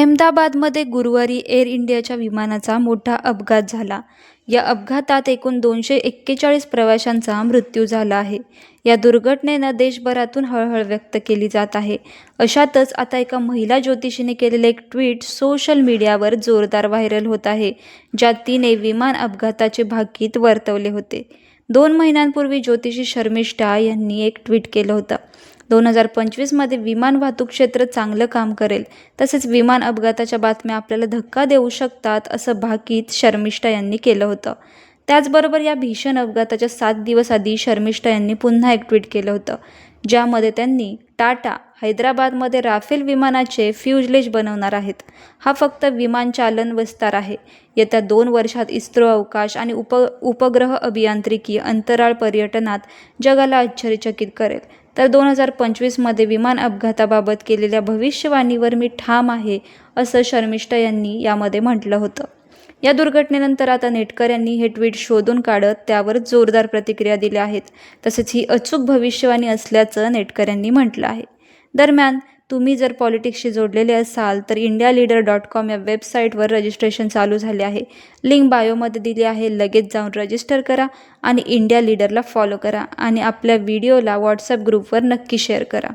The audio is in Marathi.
अहमदाबादमध्ये गुरुवारी एअर इंडियाच्या विमानाचा मोठा अपघात झाला. या अपघातात एकूण दोनशे एक्केचाळीस प्रवाशांचा मृत्यू झाला आहे. या दुर्घटनेनं देशभरातून हळहळ व्यक्त केली जात आहे. अशातच आता एका महिला ज्योतिषीने केलेलं एक ट्विट सोशल मीडियावर जोरदार व्हायरल होत आहे. ज्यात तिने विमान अपघाताचे भाकीत वर्तवले होते. दोन महिन्यांपूर्वी ज्योतिषी शर्मिष्ठा यांनी एक ट्विट केलं होतं. दोन हजार पंचवीसमध्ये विमान वाहतूक क्षेत्र चांगलं काम करेल, तसेच विमान अपघाताच्या बातम्या आपल्याला धक्का देऊ शकतात, असं भाकीत शर्मिष्ठा यांनी केलं होतं. त्याचबरोबर या भीषण अपघाताच्या सात दिवस आधी शर्मिष्ठा यांनी पुन्हा एक ट्विट केलं होतं. ज्यामध्ये त्यांनी टाटा हैदराबादमध्ये राफेल विमानाचे फ्युजलेज बनवणार आहेत. हा फक्त विमानचालन विस्तार आहे. येत्या दोन वर्षात इस्रो अवकाश आणि उप उपग्रह अभियांत्रिकी अंतराळ पर्यटनात जगाला आश्चर्यचकित करेल. तर दोन हजार पंचवीसमध्ये विमान अपघाताबाबत केलेल्या भविष्यवाणीवर मी ठाम आहे, असं शर्मिष्ठा यांनी यामध्ये म्हटलं होतं. या दुर्घटनेनंतर आता नेटकऱ्यांनी हे ट्विट शोधून काढत त्यावर जोरदार प्रतिक्रिया दिल्या आहेत. तसेच ही अचूक भविष्यवाणी असल्याचं नेटकऱ्यांनी म्हटलं आहे. दरम्यान, तुम्ही जर पॉलिटिक्सशी जोडलेले असाल तर इंडिया लीडर डॉट कॉम या वेबसाईटवर रजिस्ट्रेशन चालू झाले आहे. लिंक बायोमध्ये दिली आहे. लगेच जाऊन रजिस्टर करा आणि इंडिया लीडरला फॉलो करा आणि आपल्या व्हिडिओला व्हॉट्सअप ग्रुपवर नक्की शेअर करा.